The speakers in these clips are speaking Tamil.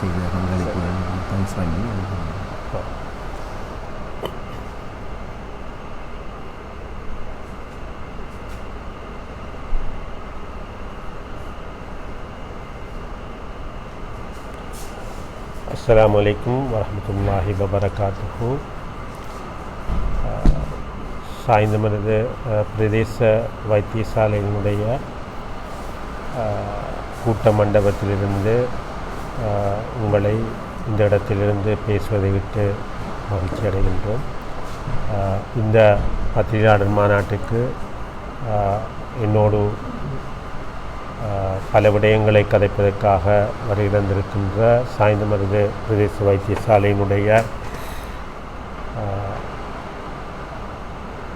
செய்த பங்களிப்பு தேங்க்ஸ் பண்ணி அஸ்ஸலாமு அலைக்கும் வரஹ்மத்துல்லாஹி வபரகாத்துஹு சாய்ந்தமனது அஹ், பிரதேச வைத்தியசாலையினுடைய கூட்ட மண்டபத்திலிருந்து உங்களை இந்த இடத்திலிருந்து பேசுவதை விட்டு மகிழ்ச்சி அடைகின்றோம். இந்த பத்திரிகையாளர் மாநாட்டுக்கு என்னோடு பல விடயங்களை கதைப்பதற்காக வருகிறந்திருக்கின்ற சாய்ந்த சாய்ந்தமருது பிரதேச வைத்தியசாலையினுடைய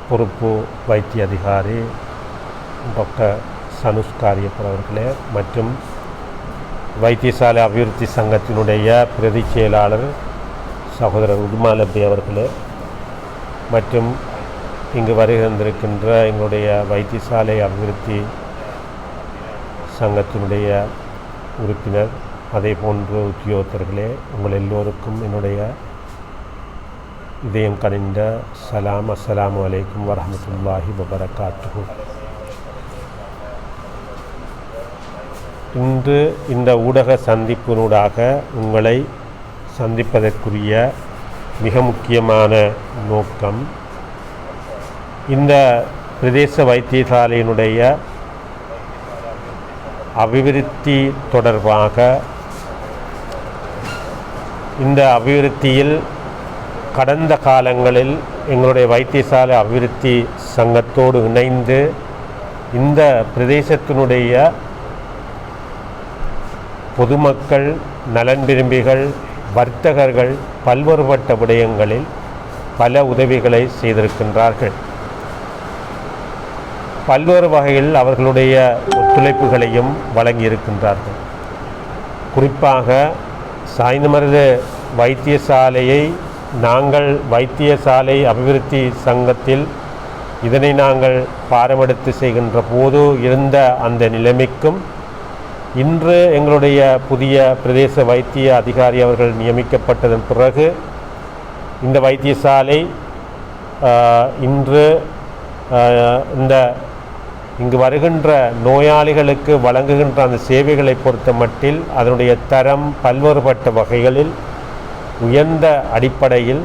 பொறுப்பு வைத்திய அதிகாரி டாக்டர் சனுஷ் காரியப்பர் அவர்களே மற்றும் வைத்தியசாலை அபிவிருத்தி சங்கத்தினுடைய பிரதி செயலாளர் சகோதரர் உதுமாலப்பி அவர்களே. மற்றும் இங்கு வருகின்றிருக்கின்ற எங்களுடைய வைத்தியசாலை அபிவிருத்தி சங்கத்தினுடைய உறுப்பினர் அதே போன்ற உத்தியோகத்தர்களே உங்கள் எல்லோருக்கும் என்னுடைய இதயம் கனிந்த சலாம். அஸ்லாம் அலைக்கும் வரமத்துல்லாஹி வபரகாத்து இன்று இந்த ஊடக சந்திப்பினூடாக உங்களை சந்திப்பதற்குரிய மிக முக்கியமான நோக்கம் இந்த பிரதேச வைத்தியசாலையினுடைய அபிவிருத்தி தொடர்பாக இந்த அபிவிருத்தியில் கடந்த காலங்களில் எங்களுடைய வைத்தியசாலை அபிவிருத்தி சங்கத்தோடு இணைந்து இந்த பிரதேசத்தினுடைய பொதுமக்கள் நலன் விரும்பிகள் வர்த்தகர்கள் பல்வேறுபட்ட விடயங்களில் பல உதவிகளை செய்திருக்கின்றார்கள். பல்வேறு வகையில் அவர்களுடைய ஒத்துழைப்புகளையும் வழங்கியிருக்கின்றார்கள். குறிப்பாக சாய்ந்தமருது வைத்தியசாலையை நாங்கள் வைத்தியசாலை அபிவிருத்தி சங்கத்தில் இதனை நாங்கள் பாரமெடுத்து செய்கின்ற போது இருந்த அந்த நிலைமைக்கும் இன்று எங்களுடைய புதிய பிரதேச வைத்திய அதிகாரி அவர்கள் நியமிக்கப்பட்டதன் பிறகு இந்த வைத்தியசாலை இன்று இந்த இங்கு வருகின்ற நோயாளிகளுக்கு வழங்குகின்ற அந்த சேவைகளை பொறுத்த மட்டில் அதனுடைய தரம் பல்வேறுபட்ட வகைகளில் உயர்ந்த அடிப்படையில்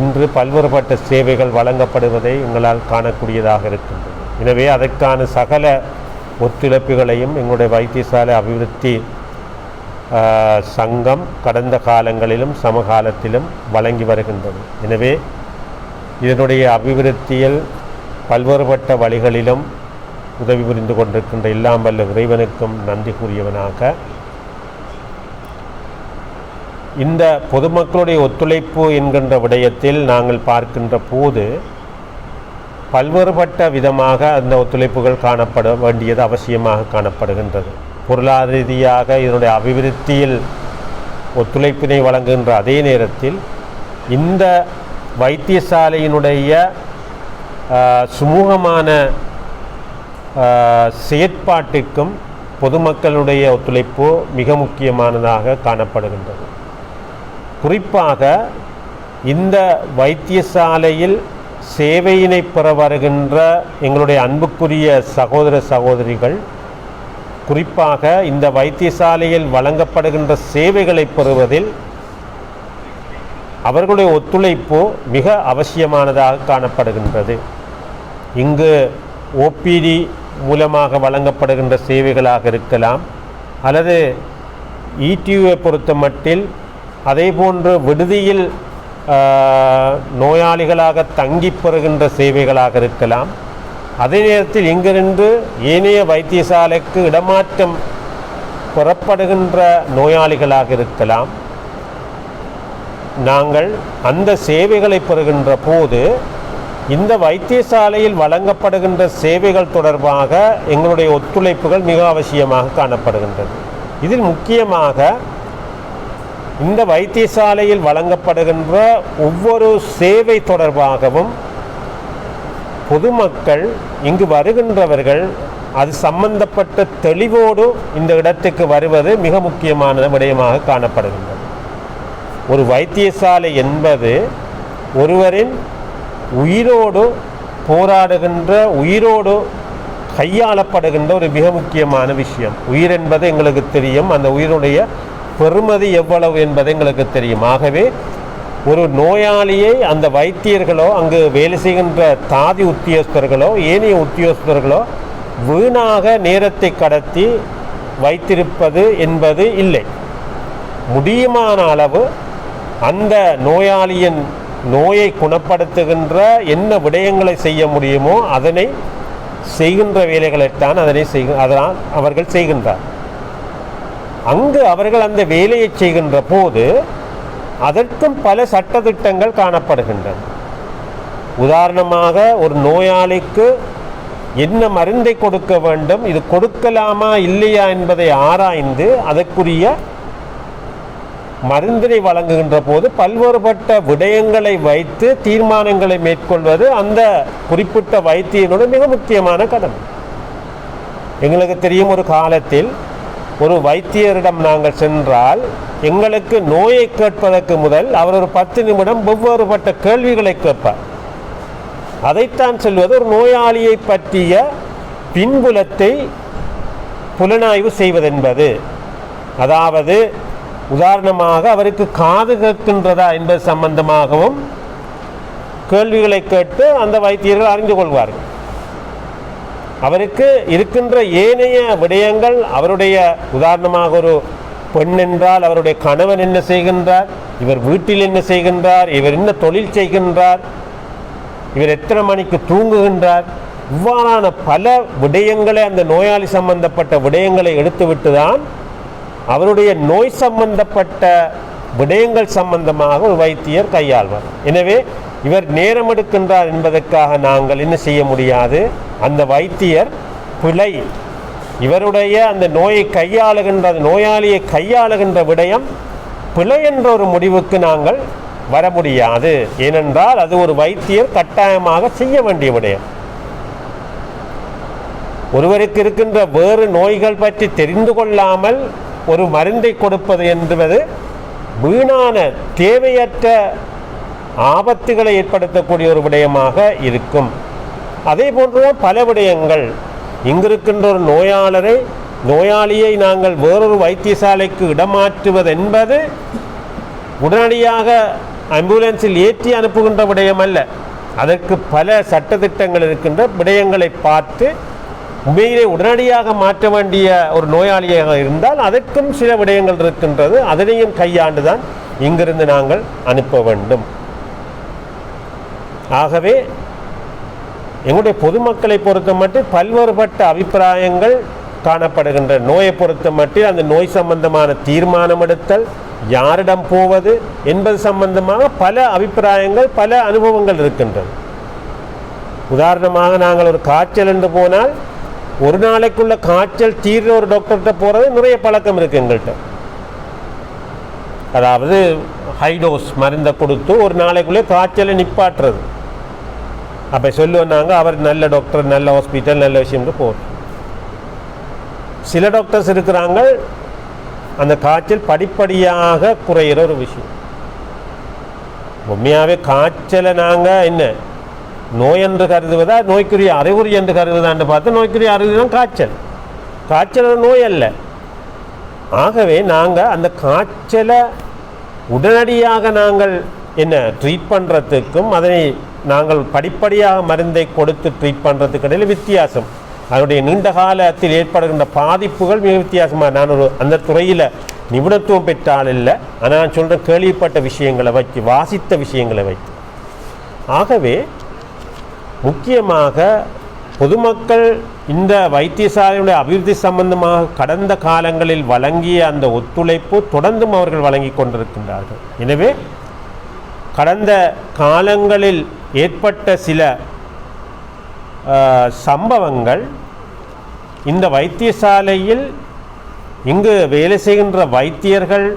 இன்று பல்வேறுபட்ட சேவைகள் வழங்கப்படுவதை எங்களால் காணக்கூடியதாக இருக்கின்றது. எனவே அதற்கான சகல ஒத்துழைப்புகளையும் எங்களுடைய வைத்தியசாலை அபிவிருத்தி சங்கம் கடந்த காலங்களிலும் சமகாலத்திலும் வழங்கி வருகின்றது. எனவே இதனுடைய அபிவிருத்தியில் பல்வேறுபட்ட வழிகளிலும் உதவி புரிந்து கொண்டிருக்கின்ற எல்லாம் வல்ல இறைவனுக்கும் நன்றி கூறியவனாக இந்த பொதுமக்களுடைய ஒத்துழைப்பு என்கின்ற விடயத்தில் நாங்கள் பார்க்கின்ற போது பல்வேறுபட்ட விதமாக அந்த ஒத்துழைப்புகள் காணப்பட வேண்டியது அவசியமாக காணப்படுகின்றது. பொருளாதார ரீதியாக இதனுடைய அபிவிருத்தியில் ஒத்துழைப்பினை வழங்குகின்ற அதே நேரத்தில் இந்த வைத்தியசாலையினுடைய சுமூகமான செயற்பாட்டுக்கும் செயற்பாட்டிற்கும் பொதுமக்களுடைய ஒத்துழைப்பு மிக முக்கியமானதாக காணப்படுகின்றது. குறிப்பாக இந்த வைத்தியசாலையில் சேவையினை பெற வருகின்ற எங்களுடைய அன்புக்குரிய சகோதர சகோதரிகள் குறிப்பாக இந்த வைத்தியசாலையில் வழங்கப்படுகின்ற சேவைகளை பெறுவதில் அவர்களுடைய ஒத்துழைப்பு மிக அவசியமானதாக காணப்படுகின்றது. இங்கு ஓபிடி மூலமாக வழங்கப்படுகின்ற சேவைகளாக இருக்கலாம் அல்லது இடியூவை பொறுத்த மட்டில் அதேபோன்று விடுதியில் நோயாளிகளாக தங்கி பெறுகின்ற சேவைகளாக இருக்கலாம். அதே நேரத்தில் இங்கிருந்து ஏனைய வைத்தியசாலைக்கு இடமாற்றம் புறப்படுகின்ற நோயாளிகளாக இருக்கலாம். நாங்கள் அந்த சேவைகளை பெறுகின்ற போது இந்த வைத்தியசாலையில் வழங்கப்படுகின்ற சேவைகள் தொடர்பாக எங்களுடைய ஒத்துழைப்புகள் மிக அவசியமாக காணப்படுகின்றது. இதில் முக்கியமாக இந்த வைத்தியசாலையில் வழங்கப்படுகின்ற ஒவ்வொரு சேவை தொடர்பாகவும் பொதுமக்கள் இங்கு வருகின்றவர்கள் அது சம்பந்தப்பட்ட தெளிவோடு இந்த இடத்துக்கு வருவது மிக முக்கியமான விடயமாக காணப்படுகின்றது. ஒரு வைத்தியசாலை என்பது ஒருவரின் உயிரோடு போராடுகின்ற உயிரோடு கையாளப்படுகின்ற ஒரு மிக முக்கியமான விஷயம். உயிர் என்பது எங்களுக்கு தெரியும். அந்த உயிருடைய பெறுமதி எவ்வளவு என்பது எங்களுக்கு தெரியும். ஆகவே ஒரு நோயாளியை அந்த வைத்தியர்களோ அங்கு வேலை செய்கின்ற தாதி உத்தியோகஸ்தர்களோ ஏனைய உத்தியோகஸ்தர்களோ வீணாக நேரத்தை கடத்தி வைத்திருப்பது என்பது இல்லை. முடியுமான அளவு அந்த நோயாளியின் நோயை குணப்படுத்துகின்ற என்ன விடயங்களை செய்ய முடியுமோ அதனை செய்கின்ற வேலைகளைத்தான் அதனை செய் அதனால் அவர்கள் செய்கின்றார். அங்கு அவர்கள் அந்த வேலையை செய்கின்ற போது அதற்கும் பல சட்டத்திட்டங்கள் காணப்படுகின்றன. உதாரணமாக ஒரு நோயாளிக்கு என்ன மருந்தை கொடுக்க வேண்டும் இது கொடுக்கலாமா இல்லையா என்பதை ஆராய்ந்து அதற்குரிய மருந்தினை வழங்குகின்ற போது பல்வேறுபட்ட விடயங்களை வைத்து தீர்மானங்களை மேற்கொள்வது அந்த குறிப்பிட்ட வைத்தியனோட மிக முக்கியமான கடமை. எங்களுக்கு தெரியும் ஒரு காலத்தில் ஒரு வைத்தியரிடம் நாங்கள் சென்றால் எங்களுக்கு நோயை கேட்பதற்கு முதல் அவர் ஒரு பத்து நிமிடம் வெவ்வேறுபட்ட கேள்விகளை கேட்பார். அதைத்தான் சொல்வது ஒரு நோயாளியை பற்றிய பின்புலத்தை புலனாய்வு செய்வதென்பது. அதாவது உதாரணமாக அவருக்கு காது கேட்கின்றதா என்பது சம்பந்தமாகவும் கேள்விகளை கேட்டு அந்த வைத்தியர்கள் அறிந்து கொள்வார்கள். அவருக்கு இருக்கின்ற ஏனைய விடயங்கள் அவருடைய உதாரணமாக ஒரு பெண் என்றால் அவருடைய கணவன் என்ன செய்கின்றார் இவர் வீட்டில் என்ன செய்கின்றார் இவர் என்ன தொழில் செய்கின்றார் இவர் எத்தனை மணிக்கு தூங்குகின்றார் இவ்வாறான பல விடயங்களை அந்த நோயாளி சம்பந்தப்பட்ட விடயங்களை எடுத்துவிட்டு தான் அவருடைய நோய் சம்பந்தப்பட்ட விடயங்கள் சம்பந்தமாக ஒரு வைத்தியர் கையாள்வார். எனவே இவர் நேரம் எடுக்கின்றார் என்பதற்காக நாங்கள் என்ன செய்ய முடியாது அந்த வைத்தியர் பிழை. இவருடைய அந்த நோயை கையாளுகின்ற நோயாளியை கையாளுகின்ற விடயம் பிழை என்ற ஒரு முடிவுக்கு நாங்கள் வர முடியாது. ஏனென்றால் அது ஒரு வைத்தியர் கட்டாயமாக செய்ய வேண்டிய விடயம். ஒருவருக்கு இருக்கின்ற வேறு நோய்கள் பற்றி தெரிந்து கொள்ளாமல் ஒரு மருந்தை கொடுப்பது என்பது வீணான தேவையற்ற ஆபத்துகளை ஏற்படுத்தக்கூடிய ஒரு விடயமாக இருக்கும். அதே போன்றுதான் பல விடயங்கள். இங்கிருக்கின்ற ஒரு நோயாளரை நோயாளியை நாங்கள் வேறொரு வைத்தியசாலைக்கு இடமாற்றுவது என்பது உடனடியாக ஆம்புலன்ஸில் ஏற்றி அனுப்புகின்ற விடயம் அல்ல அதற்கு பல சட்டத்திட்டங்கள் இருக்கின்ற விடயங்களை பார்த்து உண்மையிலே உடனடியாக மாற்ற வேண்டிய ஒரு நோயாளியாக இருந்தால் அதற்கும் சில விடயங்கள் இருக்கின்றது. அதனையும் கையாண்டு தான் இங்கிருந்து நாங்கள் அனுப்ப வேண்டும். ஆகவே எங்களுடைய பொதுமக்களை பொறுத்த மட்டும் பல்வேறுபட்ட அபிப்பிராயங்கள் காணப்படுகின்ற நோயை பொறுத்த மட்டும் அந்த நோய் சம்பந்தமான தீர்மானம் எடுத்தல் யாரிடம் போவது என்பது சம்பந்தமாக பல அபிப்பிராயங்கள் பல அனுபவங்கள் இருக்கின்றன உதாரணமாக நாங்கள் ஒரு காய்ச்சல் என்று போனால் ஒரு நாளைக்குள்ள காய்ச்சல் தீர்ற ஒரு டாக்டர்கிட்ட போகிறது நிறைய பழக்கம் இருக்குது எங்கள்கிட்ட. அதாவது ஹைடோஸ் மருந்தை கொடுத்து ஒரு நாளைக்குள்ளே காய்ச்சலை நிப்பாட்டுறது. அப்போ சொல்லுவோம் நாங்கள் அவர் நல்ல டாக்டர் நல்ல ஹாஸ்பிட்டல் நல்ல விஷயம்னு போகும் சில டாக்டர்ஸ் இருக்கிறாங்க அந்த காய்ச்சல் படிப்படியாக குறையிற ஒரு விஷயம் உண்மையாகவே காய்ச்சலை நாங்கள் என்ன நோய் என்று கருதுவதா நோய்க்குரிய அறிகுறி என்று கருதுதான்னு பார்த்து நோய்க்குரிய அறிகுறி தான் காய்ச்சல் காய்ச்சல் நோய் அல்ல ஆகவே நாங்கள் அந்த காய்ச்சலை உடனடியாக நாங்கள் என்ன ட்ரீட் பண்ணுறதுக்கும் அதனை நாங்கள் படிப்படியாக மருந்தை கொடுத்து ட்ரீட் பண்ணுறதுக்கு இடையில் வித்தியாசம். அதனுடைய நீண்ட காலத்தில் ஏற்படுகின்ற பாதிப்புகள் மிக வித்தியாசமாக நான் ஒரு அந்த துறையில் நிபுணத்துவம் பெற்றால் இல்லை. ஆனால் நான் சொல்கிற கேள்விப்பட்ட விஷயங்களை வச்சு வாசித்த விஷயங்களை வைத்து. ஆகவே முக்கியமாக பொதுமக்கள் இந்த வைத்தியசாலையுடைய அபிவிருத்தி சம்பந்தமாக கடந்த காலங்களில் வழங்கிய அந்த ஒத்துழைப்பு தொடர்ந்தும் அவர்கள் வழங்கி கொண்டிருக்கின்றார்கள். எனவே கடந்த காலங்களில் ஏற்பட்ட சில சம்பவங்கள் இந்த வைத்தியசாலையில் இங்கு வேலை செய்கின்ற வைத்தியர்கள்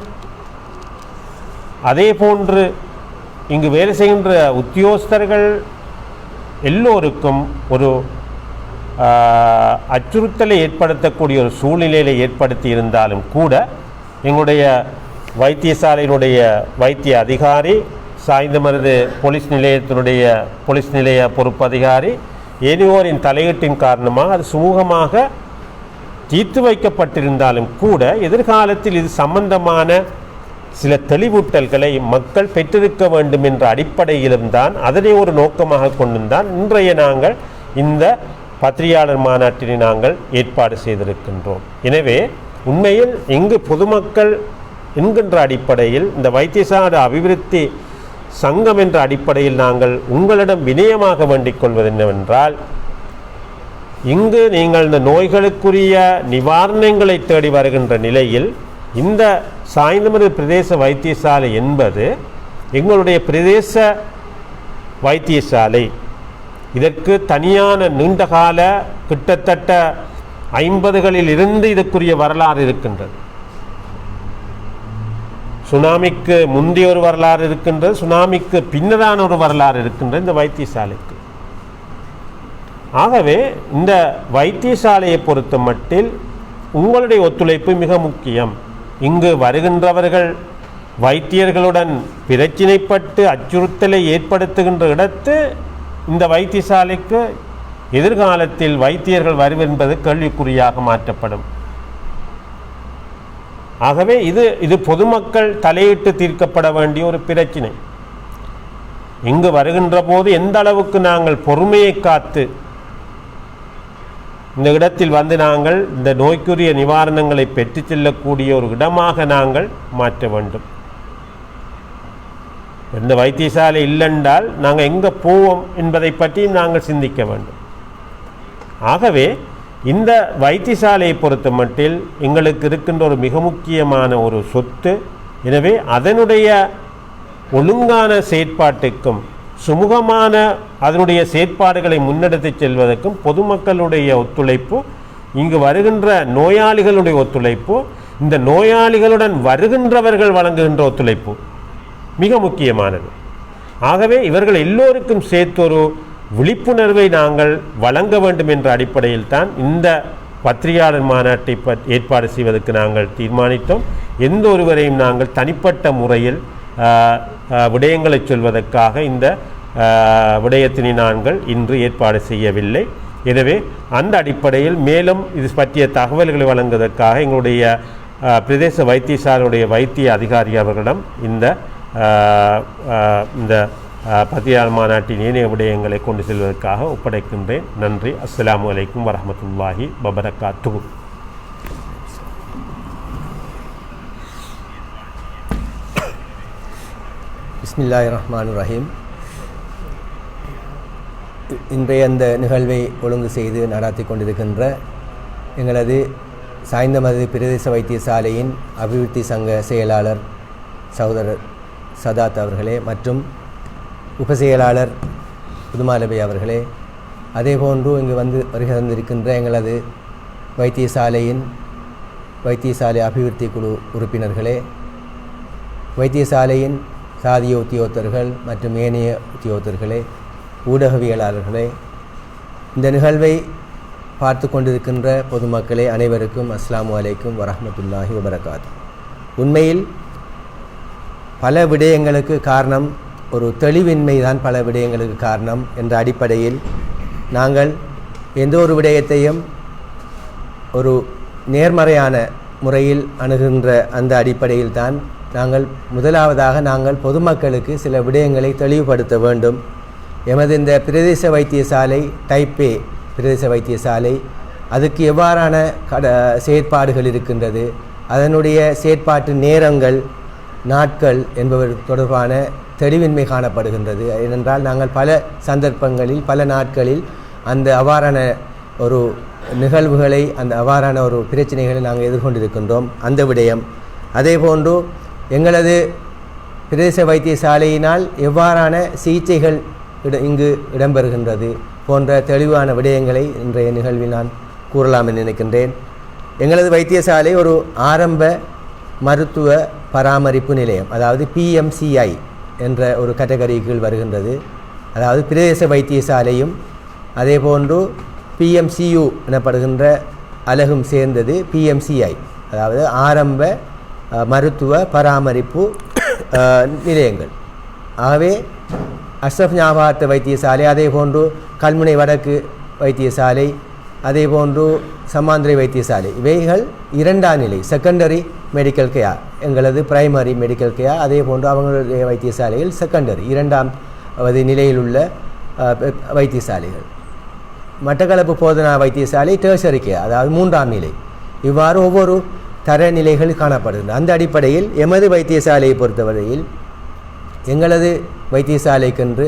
அதே போன்று இங்கு வேலை செய்கின்ற உத்தியோகஸ்தர்கள் எல்லோருக்கும் ஒரு அச்சுறுத்தலை ஏற்படுத்தக்கூடிய ஒரு சூழ்நிலையில் ஏற்படுத்தி இருந்தாலும் கூட எங்களுடைய வைத்தியசாலையினுடைய வைத்திய அதிகாரி சாய்ந்தமருது போலீஸ் நிலையத்தினுடைய போலீஸ் நிலைய பொறுப்பு அதிகாரி ஏனையோரின் தலையீட்டின் காரணமாக அது சுமூகமாக தீர்த்து வைக்கப்பட்டிருந்தாலும் கூட எதிர்காலத்தில் இது சம்பந்தமான சில தெளிவூட்டல்களை மக்கள் பெற்றிருக்க வேண்டும் என்ற அடிப்படையிலும் தான் அதனை ஒரு நோக்கமாக கொண்டுதான் இன்றைய நாங்கள் இந்த பத்திரிகையாளர் மாநாட்டினை நாங்கள் ஏற்பாடு செய்திருக்கின்றோம். எனவே உண்மையில் இங்கு பொதுமக்கள் என்கின்ற அடிப்படையில் இந்த வைத்தியசாலை அபிவிருத்தி சங்கம் என்ற அடிப்படையில் நாங்கள் உங்களிடம் வினயமாக வேண்டிக் கொள்வது என்னவென்றால் இங்கு நீங்கள் இந்த நோய்களுக்குரிய நிவாரணங்களை தேடி வருகின்ற நிலையில் இந்த சாய்ந்தமது பிரதேச வைத்தியசாலை என்பது எங்களுடைய பிரதேச வைத்தியசாலை. இதற்கு தனியான நீண்டகால கிட்டத்தட்ட ஐம்பதுகளில் இருந்து இதற்குரிய வரலாறு இருக்கின்றது. சுனாமிக்கு முந்தைய ஒரு வரலாறு இருக்கின்றது சுனாமிக்கு பின்னதான ஒரு வரலாறு இருக்கின்றது இந்த வைத்தியசாலைக்கு. ஆகவே இந்த வைத்தியசாலையை பொறுத்த மட்டில் உங்களுடைய ஒத்துழைப்பு மிக முக்கியம். இங்கு வருகின்றவர்கள் வைத்தியர்களுடன் பிரச்சினைப்பட்டு அச்சுறுத்தலை ஏற்படுத்துகின்ற இடத்து இந்த வைத்தியசாலைக்கு எதிர்காலத்தில் வைத்தியர்கள் வருவென்பது கேள்விக்குறியாக மாற்றப்படும். ஆகவே இது இது பொதுமக்கள் தலையிட்டு தீர்க்கப்பட வேண்டிய ஒரு பிரச்சினை. இங்கு வருகின்ற போது எந்த அளவுக்கு நாங்கள் பொறுமையை காத்து இந்த இடத்தில் வந்து நாங்கள் இந்த நோய்க்குரிய நிவாரணங்களை பெற்றுச் செல்லக்கூடிய ஒரு இடமாக நாங்கள் மாற்ற வேண்டும். இந்த வைத்தியசாலை இல்லைன்றால் நாங்கள் எங்கே போவோம் என்பதை பற்றி நாங்கள் சிந்திக்க வேண்டும். ஆகவே இந்த வைத்தியசாலையை பொறுத்த மட்டில் எங்களுக்கு இருக்கின்ற ஒரு மிக முக்கியமான ஒரு சொத்து. எனவே அதனுடைய ஒழுங்கான செயற்பாட்டுக்கும் சுமூகமான அதனுடைய செயற்பாடுகளை முன்னெடுத்துச் செல்வதற்கும் பொதுமக்களுடைய ஒத்துழைப்பு இங்கு வருகின்ற நோயாளிகளுடைய ஒத்துழைப்பு இந்த நோயாளிகளுடன் வருகின்றவர்கள் வழங்குகின்ற ஒத்துழைப்பு மிக முக்கியமானது. ஆகவே இவர்கள் எல்லோருக்கும் சேர்த்து ஒரு விழிப்புணர்வை நாங்கள் வழங்க வேண்டும் என்ற அடிப்படையில் தான் இந்த பத்திரிகையாளர் மாநாட்டை ஏற்பாடு செய்வதற்கு நாங்கள் தீர்மானித்தோம். எந்த ஒருவரையும் நாங்கள் தனிப்பட்ட முறையில் விடயங்களை சொல்வதற்காக இந்த விடயத்தினை நாங்கள் இன்று ஏற்பாடு செய்யவில்லை. எனவே அந்த அடிப்படையில் மேலும் இது பற்றிய தகவல்களை வழங்குவதற்காக எங்களுடைய பிரதேச வைத்தியசாலையுடைய வைத்திய அதிகாரி அவர்களிடம் இந்த இந்த ஆ, மாநாட்டின் ஏனைய விடயங்களை கொண்டு செல்வதற்காக ஒப்படைக்கின்றேன். நன்றி. அஸ்லாம் அலைக்கும் வரமத்துல்லாஹி வபரகாத்துஹு பிஸ்மில்லாஹி ரஹ்மான் ரஹீம். இன்றைய அந்த நிகழ்வை ஒழுங்கு செய்து நடாத்தி கொண்டிருக்கின்ற எங்களது சாய்ந்தமது பிரதேச வைத்தியசாலையின் அபிவிருத்தி சங்க செயலாளர் சகோதரர் சதாத் அவர்களே மற்றும் உபசெயலாளர் புதுமாலபை அவர்களே அதேபோன்று இங்கு வந்து வருகை தந்திருக்கின்ற எங்களது வைத்தியசாலையின் வைத்தியசாலை அபிவிருத்தி குழு உறுப்பினர்களே வைத்தியசாலையின் சாதிய உத்தியோகத்தர்கள் மற்றும் ஏனைய உத்தியோகத்தர்களே ஊடகவியலாளர்களே இந்த நிகழ்வை பார்த்து கொண்டிருக்கின்ற பொதுமக்களே அனைவருக்கும் அஸ்லாம் அலைக்கும் வரமத்துல்லாஹி வபரகாத். உண்மையில் பல விடயங்களுக்கு காரணம் ஒரு தெளிவின்மை தான் பல விடயங்களுக்கு காரணம் என்ற அடிப்படையில் நாங்கள் எந்த ஒரு விடயத்தையும் ஒரு நேர்மறையான முறையில் அணுகின்ற அந்த அடிப்படையில் தான் நாங்கள் முதலாவதாக நாங்கள் பொதுமக்களுக்கு சில விடயங்களை தெளிவுபடுத்த வேண்டும். எமது இந்த பிரதேச வைத்தியசாலை டைப்பே பிரதேச வைத்தியசாலை அதுக்கு எவ்வாறான கட செயற்பாடுகள் இருக்கின்றது அதனுடைய செயற்பாட்டு நேரங்கள் நாட்கள் என்பவர் தொடர்பான தெளிவின்மை காணப்படுகின்றது. ஏனென்றால் நாங்கள் பல சந்தர்ப்பங்களில் பல நாட்களில் அந்த அவ்வாறான ஒரு நிகழ்வுகளை அந்த அவ்வாறான ஒரு பிரச்சனைகளை நாங்கள் எதிர்கொண்டிருக்கின்றோம். அந்த விடயம். அதேபோன்று எங்களது பிரதேச வைத்தியசாலையினால் எவ்வாறான சிகிச்சைகள் இட இங்கு இடம்பெறுகின்றது போன்ற தெளிவான விடயங்களை இன்றைய நிகழ்வில் நான் கூறலாம் என்று நினைக்கின்றேன். எங்களது வைத்தியசாலை ஒரு ஆரம்ப மருத்துவ பராமரிப்பு நிலையம் அதாவது பிஎம்சிஐ என்ற ஒரு கட்டகரி கீழ் வருகின்றது. அதாவது பிரதேச வைத்தியசாலையும் அதேபோன்று பிஎம்சியு எனப்படுகின்ற அலகும் சேர்ந்தது பிஎம்சிஐ அதாவது ஆரம்ப மருத்துவ பராமரிப்பு நிலையங்கள். ஆகவே அஷ்ரஃப் ஞாபகார்த்த வைத்தியசாலை அதே போன்று கல்முனை வடக்கு வைத்தியசாலை அதே போன்று சமாந்திரி வைத்தியசாலை. இவைகள் இரண்டாம் நிலை செகண்டரி மெடிக்கல் கேர் எங்களது பிரைமரி மெடிக்கல் கேர் அதே போன்று அவங்களுடைய வைத்தியசாலைகள் செகண்டரி இரண்டாம் நிலையில் உள்ள வைத்தியசாலைகள். மட்டக்களப்பு போதனா வைத்தியசாலை டேர்சரி கேர் அதாவது மூன்றாம் நிலை. இவ்வாறு ஒவ்வொரு தரநிலைகள் காணப்படுகின்றன. அந்த அடிப்படையில் எமது வைத்தியசாலையை பொறுத்தவரையில் எங்களது வைத்தியசாலைக்கென்று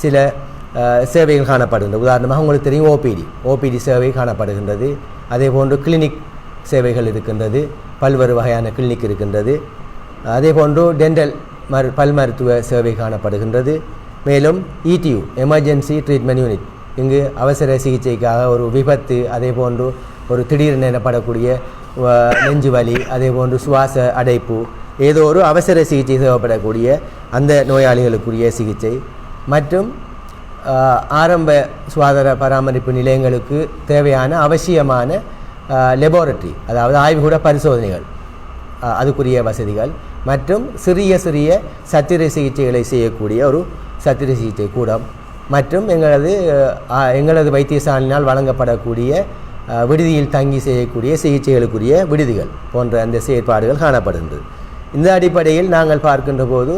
சில சேவைகள் காணப்படுகின்றது உதாரணமாக உங்களுக்கு தெரியும் ஓபிடி ஓபிடி சேவை காணப்படுகின்றது. அதே போன்று கிளினிக் சேவைகள் இருக்கின்றது. பல்வேறு வகையான கிளினிக் இருக்கின்றது. அதே போன்று டென்டல் மரு பல் மருத்துவ சேவை காணப்படுகின்றது. மேலும் இடியு எமர்ஜென்சி ட்ரீட்மெண்ட் யூனிட் இங்கு அவசர சிகிச்சைக்காக ஒரு விபத்து அதே போன்று ஒரு திடீரென எனப்படக்கூடிய நெஞ்சு வலி அதே போன்று சுவாச அடைப்பு ஏதோ ஒரு அவசர சிகிச்சை தேவைப்படக்கூடிய அந்த நோயாளிகளுக்குரிய சிகிச்சை. மற்றும் ஆரம்ப சுகாதார பராமரிப்பு நிலையங்களுக்கு தேவையான அவசியமான லெபோரட்டரி அதாவது ஆய்வுகூட பரிசோதனைகள் அதுக்குரிய வசதிகள் மற்றும் சிறிய சிறிய சத்திர சிகிச்சைகளை செய்யக்கூடிய ஒரு சத்திர சிகிச்சை கூடம் மற்றும் எங்களது எங்களது வைத்தியசாலையினால் வழங்கப்படக்கூடிய விடுதியில் தங்கி செய்யக்கூடிய சிகிச்சைகளுக்குரிய விடுதிகள் போன்ற அந்த செயற்பாடுகள் காணப்படுகின்றது. இந்த அடிப்படையில் நாங்கள் பார்க்கின்ற போது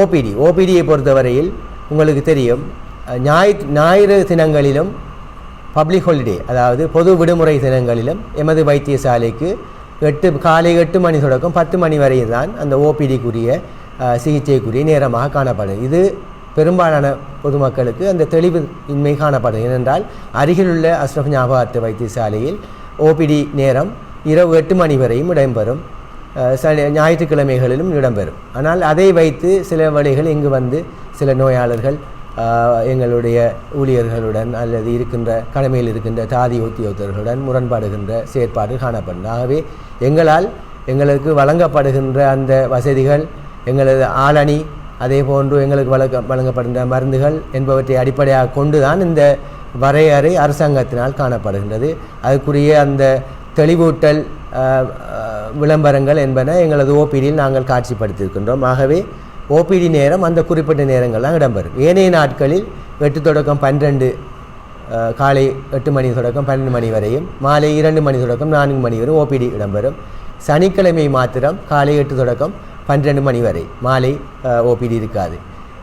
ஓபிடி ஓபிடியை பொறுத்தவரையில் உங்களுக்கு தெரியும். ஞாய் ஞாயிறு தினங்களிலும் பப்ளிக் ஹாலிடே அதாவது பொது விடுமுறை தினங்களிலும் எமது வைத்தியசாலைக்கு எட்டு காலை எட்டு மணி தொடக்கம் பத்து மணி வரை தான் அந்த ஓபிடிக்குரிய சிகிச்சைக்குரிய நேரமாக காணப்படும் இது பெரும்பாலான பொதுமக்களுக்கு அந்த தெளிவு இன்மை காணப்படும் ஏனென்றால் அருகிலுள்ள அஸ்ரஃப் ஞாபகார்த்த வைத்தியசாலையில் ஓபிடி நேரம் இரவு எட்டு மணி வரையும் இடம்பெறும். அஹ் சனி ஞாயிற்றுக்கிழமைகளிலும் இடம்பெறும். ஆனால் அதை வைத்து சில வழிகள் இங்கு வந்து சில நோயாளர்கள் எங்களுடைய ஊழியர்களுடன் அல்லது இருக்கின்ற கடமையில் இருக்கின்ற தாதி உத்தியோகத்தர்களுடன் முரண்பாடுகின்ற செயற்பாடு காணப்படும் ஆகவே எங்களால் எங்களுக்கு வழங்கப்படுகின்ற அந்த வசதிகள் எங்களது ஆளணி அதே போன்று எங்களுக்கு வழங்க வழங்கப்படுகின்ற மருந்துகள் என்பவற்றை அடிப்படையாக கொண்டு தான் இந்த வரையறை அரசாங்கத்தினால் காணப்படுகின்றது. அதுக்குரிய அந்த தெளிவூட்டல் விளம்பரங்கள் என்பன எங்களது ஓபிடியில் நாங்கள் காட்சிப்படுத்தியிருக்கின்றோம். ஆகவே ஓபிடி நேரம் அந்த குறிப்பிட்ட நேரங்கள்லாம் இடம்பெறும். ஏனைய நாட்களில் எட்டு தொடக்கம் பன்னிரெண்டு காலை எட்டு மணி தொடக்கம் பன்னெண்டு மணி வரையும் மாலை இரண்டு மணி தொடக்கம் நான்கு மணி வரை ஓபிடி இடம்பெறும். சனிக்கிழமை மாத்திரம் காலை எட்டு தொடக்கம் பன்னிரெண்டு மணி வரை மாலை ஓபிடி இருக்காது.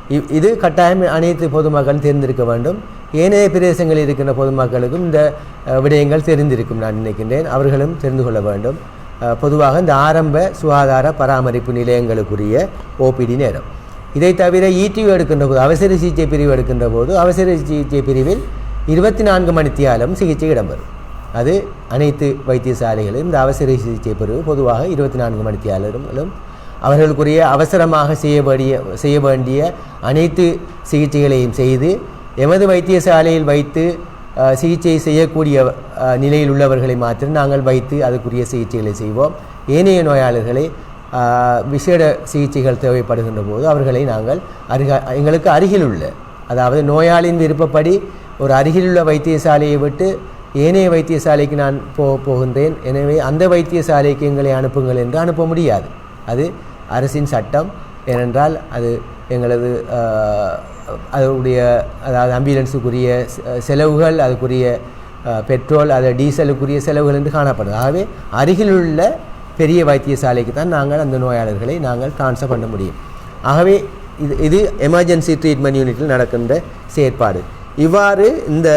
இ- இது கட்டாயம் அனைத்து பொதுமக்களும் தெரிந்திருக்க வேண்டும். ஏனைய பிரதேசங்களில் இருக்கின்ற பொதுமக்களுக்கும் இந்த விடயங்கள் தெரிந்திருக்கும் நான் நினைக்கின்றேன். அவர்களும் தெரிந்து கொள்ள வேண்டும். பொதுவாக இந்த ஆரம்ப சுகாதார பராமரிப்பு நிலையங்களுக்குரிய ஓபிடி நேரம். இதை தவிர ஈடியூ எடுக்கின்ற போது அவசர சிகிச்சை பிரிவு எடுக்கின்ற போது அவசர சிகிச்சை பிரிவில் இருபத்தி நான்கு மணித்தியாலும் சிகிச்சை இடம்பெறும் அது அனைத்து வைத்தியசாலைகளிலும் இந்த அவசர சிகிச்சை பிரிவு பொதுவாக இருபத்தி நான்கு மணித்தியாலரும் அவர்களுக்குரிய அவசரமாக செய்ய வேண்டிய செய்ய வேண்டிய அனைத்து சிகிச்சைகளையும் செய்து எமது வைத்தியசாலையில் வைத்து சிகிச்சை செய்யக்கூடிய நிலையில் உள்ளவர்களை மாத்திரம் நாங்கள் வைத்து அதுக்குரிய சிகிச்சைகளை செய்வோம். ஏனைய நோயாளர்களை விசேட சிகிச்சைகள் தேவைப்படுகின்ற போது அவர்களை நாங்கள் அருக எங்களுக்கு அருகில் உள்ள அதாவது நோயாளியின் விருப்பப்படி ஒரு அருகிலுள்ள வைத்தியசாலையை விட்டு ஏனைய வைத்தியசாலைக்கு நான் போ போகின்றேன். எனவே அந்த வைத்தியசாலைக்கு எங்களை அனுப்புங்கள் என்று அனுப்ப முடியாது. அது அரசின் சட்டம். ஏனென்றால் அது எங்களது அதனுடைய அதாவது ஆம்புலன்ஸுக்குரிய செலவுகள் அதுக்குரிய பெட்ரோல் அது டீசலுக்குரிய செலவுகள் என்று காணப்படுது. ஆகவே அருகிலுள்ள பெரிய வைத்தியசாலைக்கு தான் நாங்கள் அந்த நோயாளர்களை நாங்கள் ட்ரான்ஸ்ஃபர் பண்ண முடியும். ஆகவே இது இது எமர்ஜென்சி ட்ரீட்மெண்ட் யூனிட்டில் நடக்கின்ற செயற்பாடு. இவ்வாறு இந்த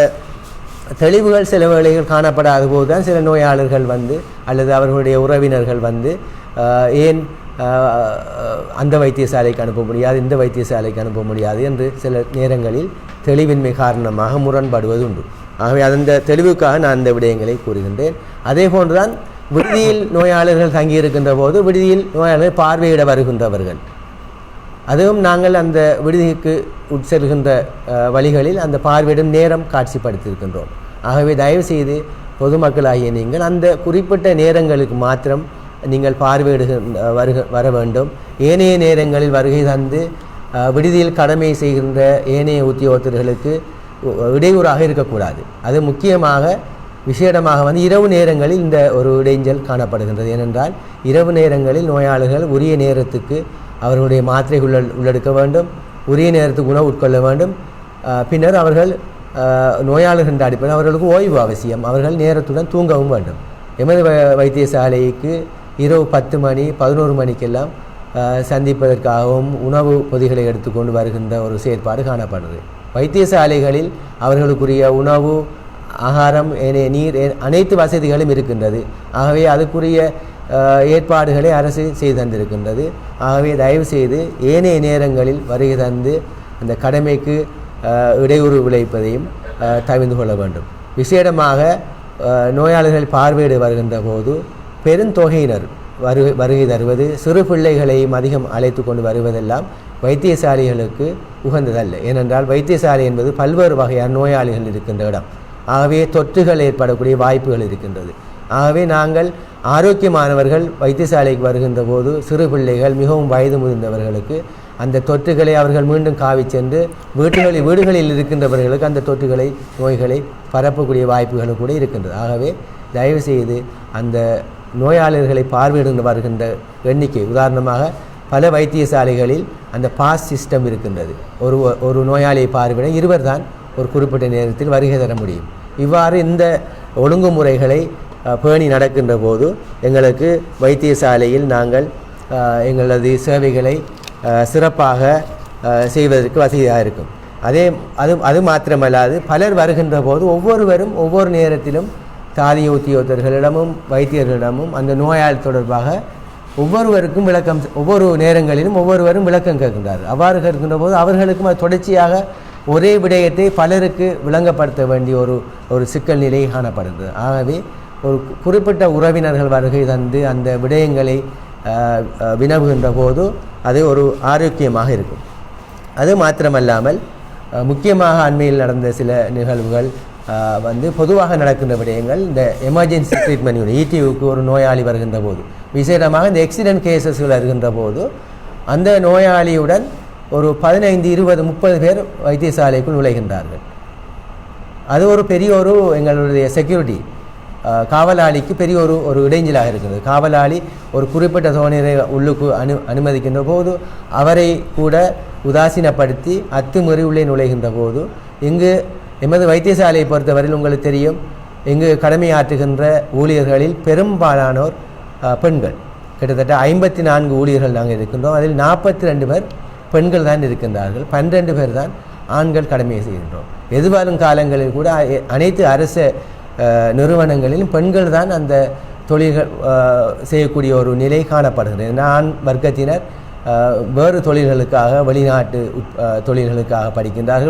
தெளிவுகள் சில வேளைகள் காணப்படாத போது தான் சில நோயாளர்கள் வந்து அல்லது அவர்களுடைய உறவினர்கள் வந்து ஏன் அந்த வைத்தியசாலைக்கு அனுப்ப முடியாது இந்த வைத்தியசாலைக்கு அனுப்ப முடியாது என்று சில நேரங்களில் தெளிவின்மை காரணமாக முரண்படுவது உண்டு ஆகவே அந்த தெளிவுக்காக நான் அந்த விடயங்களை கூறுகின்றேன். அதே போன்றுதான் விடுதியில் நோயாளர்கள் தங்கியிருக்கின்ற போது விடுதியில் நோயாளர்கள் பார்வையிட வருகின்றவர்கள். அதுவும் நாங்கள் அந்த விடுதிக்கு உட்செல்கின்ற அஹ், வழிகளில் அந்த பார்வையிடும் நேரம் காட்சிப்படுத்தியிருக்கின்றோம். ஆகவே தயவு செய்து பொதுமக்களாகிய நீங்கள் அந்த குறிப்பிட்ட நேரங்களுக்கு மாத்திரம் நீங்கள் பார்வையிடுகின்ற வருக வர வேண்டும். ஏனைய நேரங்களில் வருகை தந்து விடுதியில் கடமை செய்கின்ற ஏனைய உத்தியோகத்தர்களுக்கு இடையூறாக இருக்கக்கூடாது. அது முக்கியமாக விசேடமாக வந்து இரவு நேரங்களில் இந்த ஒரு இடைஞ்சல் காணப்படுகின்றது. ஏனென்றால் இரவு நேரங்களில் நோயாளிகள் உரிய நேரத்துக்கு அவர்களுடைய மாத்திரை உள்ள- உள்ளெடுக்க வேண்டும் உரிய நேரத்துக்கு உணவு உட்கொள்ள வேண்டும். பின்னர் அவர்கள் நோயாளிகள் என்ற அடிப்படையில் அவர்களுக்கு ஓய்வு அவசியம். அவர்கள் நேரத்துடன் தூங்கவும் வேண்டும். எமது வைத்தியசாலைக்கு இரவு பத்து மணி பதினோரு மணிக்கெல்லாம் சந்திப்பதற்காகவும் உணவு பொதிகளை எடுத்துக்கொண்டு வருகின்ற ஒரு செயற்பாடு காணப்படுது. வைத்தியசாலைகளில் அவர்களுக்குரிய உணவு ஆகாரம் ஏனைய நீர் ஏ- அனைத்து வசதிகளும் இருக்கின்றது. ஆகவே அதுக்குரிய ஏற்பாடுகளை அரசு செய்து தந்திருக்கின்றது. ஆகவே தயவு செய்து ஏனைய நேரங்களில் வருகை தந்து அந்த கடமைக்கு இடையூறு விளைவிப்பதையும் தவிர்ந்து கொள்ள வேண்டும். விசேடமாக ஆஹ், நோயாளிகள் பார்வையிட வருகின்ற போது பெருந்தொகையினர் வரு வருகை தருவது சிறு பிள்ளைகளையும் அதிகம் அழைத்து கொண்டு வருவதெல்லாம் வைத்தியசாலைகளுக்கு உகந்ததல்ல. ஏனென்றால் வைத்தியசாலை என்பது பல்வேறு வகையான நோயாளிகள் இருக்கின்ற இடம். ஆகவே தொற்றுகள் ஏற்படக்கூடிய வாய்ப்புகள் இருக்கின்றது. ஆகவே நாங்கள் ஆரோக்கியமானவர்கள் வைத்தியசாலைக்கு வருகின்ற போது சிறு பிள்ளைகள் மிகவும் வயது முதிர்ந்தவர்களுக்கு அந்த தொற்றுகளை அவர்கள் மீண்டும் காவி சென்று வீட்டுகளில் வீடுகளில் இருக்கின்றவர்களுக்கு அந்த தொற்றுகளை நோய்களை பரப்பக்கூடிய வாய்ப்புகளும் கூட இருக்கின்றது. ஆகவே தயவு செய்து அந்த நோயாளர்களை பார்வையிட வருகின்ற எண்ணிக்கை. உதாரணமாக பல வைத்தியசாலைகளில் அந்த பாஸ் சிஸ்டம் இருக்கின்றது. ஒரு ஒரு நோயாளியை பார்வையிட இருவர் தான் ஒரு குறிப்பிட்ட நேரத்தில் வருகை தர முடியும். இவ்வாறு இந்த ஒழுங்குமுறைகளை பேணி நடக்கின்ற போது எங்களுக்கு வைத்தியசாலையில் நாங்கள் எங்களது சேவைகளை சிறப்பாக செய்வதற்கு வசதியாக இருக்கும். அதே அது அது மாத்திரமல்லாது பலர் வருகின்ற போது ஒவ்வொருவரும் ஒவ்வொரு நேரத்திலும் தாதிய உத்தியோகத்தர்களிடமும் வைத்தியர்களிடமும் அந்த நோயாளி தொடர்பாக ஒவ்வொருவருக்கும் விளக்கம் ஒவ்வொரு நேரங்களிலும் ஒவ்வொருவரும் விளக்கம் கேட்கின்றார். அவ்வாறு கேட்கின்ற போது அவர்களுக்கும் அது தொடர்ச்சியாக ஒரே விடயத்தை பலருக்கு விளங்கப்படுத்த வேண்டிய ஒரு ஒரு சிக்கல் நிலை காணப்படுகிறது ஆகவே ஒரு குறிப்பிட்ட உறவினர்கள் வருகை தந்து அந்த விடயங்களை வினவுகின்ற போது அது ஒரு ஆரோக்கியமாக இருக்கும். அது மாத்திரமல்லாமல் முக்கியமாக அண்மையில் நடந்த சில நிகழ்வுகள் வந்து பொதுவாக நடக்கின்ற விடயங்கள் இந்த எமர்ஜென்சி ட்ரீட்மெண்ட் யூனிட் இடியூக்கு ஒரு நோயாளி வருகின்ற போது விசேடமாக இந்த எக்ஸிடென்ட் கேசஸ்கள் வருகின்ற போது அந்த நோயாளியுடன் ஒரு பதினைந்து இருபது முப்பது பேர் வைத்தியசாலைக்குள் நுழைகின்றார்கள். அது ஒரு பெரிய ஒரு எங்களுடைய செக்யூரிட்டி காவலாளிக்கு பெரிய ஒரு ஒரு இடைஞ்சலாக இருக்கிறது. காவலாளி ஒரு குறிப்பிட்ட சோனியரை உள்ளுக்கு அனு அனுமதிக்கின்ற போது அவரை கூட உதாசீனப்படுத்தி அத்துமீறி உள்ளே நுழைகின்ற போது இங்கு எமது வைத்தியசாலையை பொறுத்தவரையில் உங்களுக்கு தெரியும் இங்கு கடமையாற்றுகின்ற ஊழியர்களில் பெரும்பாலானோர் பெண்கள். கிட்டத்தட்ட ஐம்பத்தி நான்கு ஊழியர்கள் நாங்கள் இருக்கின்றோம். அதில் நாற்பத்தி ரெண்டு பேர் பெண்கள் தான் இருக்கின்றார்கள். பன்னிரெண்டு பேர் தான் ஆண்கள் கடமையை செய்கின்றோம். எதிர்வரும் காலங்களில் கூட அ- அனைத்து அரசு நிறுவனங்களிலும் பெண்கள் தான் அந்த தொழில்கள் செய்யக்கூடிய ஒரு நிலை காணப்படுகிறது. ஏன்னா ஆண் வர்க்கத்தினர் வேறு தொழில்களுக்காக வெளிநாட்டு தொழில்களுக்காக படிக்கின்றார்கள்.